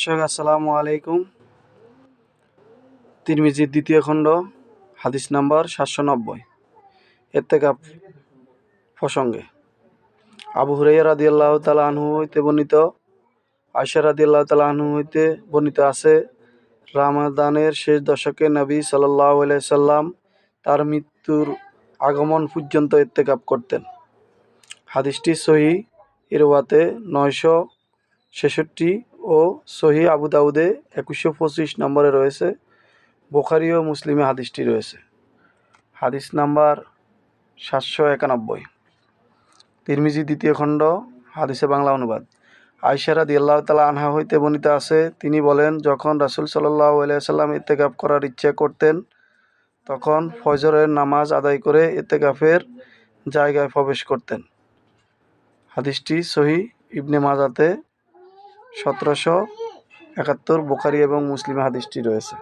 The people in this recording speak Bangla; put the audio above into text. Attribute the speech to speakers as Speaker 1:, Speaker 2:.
Speaker 1: দর্শক আসসালামু আলাইকুম। তিরমিজির দ্বিতীয় খণ্ড, হাদিস নাম্বার সাতশো নব্বই। এত্তেকাপ প্রসঙ্গে। আবু হুরাইয়া রাদি আল্লাহ তালা আনহু হইতে বর্ণিত আয়সা রাদি আল্লাহ তালা আনহু হইতে বর্ণিত আছে, রামাদানের শেষ দশকে নবী সাল্লাহ সাল্লাম তার মৃত্যুর আগমন পর্যন্ত এত্তেকাপ করতেন। হাদিসটি সহি ইরওয়াতে নয়শো ছেষট্টি ও সহি আবু দাউদে একুশশো পঁচিশ নম্বরে রয়েছে। বোখারি ও মুসলিমে হাদিসটি রয়েছে। হাদিস নাম্বার সাতশো একানব্বই। তিরমিজি দ্বিতীয় খণ্ড, হাদিসে বাংলা অনুবাদ। আয়সারা দিয়াল্লাহ তালা আনহা হইতে বর্ণিত আছে, তিনি বলেন, যখন রাসুল সাল্লাহ আলিয়াল্লাম ইত্তেকাফ করার ইচ্ছা করতেন, তখন ফজরের নামাজ আদায় করে ইত্তেকাফের জায়গায় প্রবেশ করতেন। হাদিসটি সহি ইবনে মাজাতে সতেরোশো একাত্তর বোখারি এবং মুসলিম হাদিসটি রয়েছে।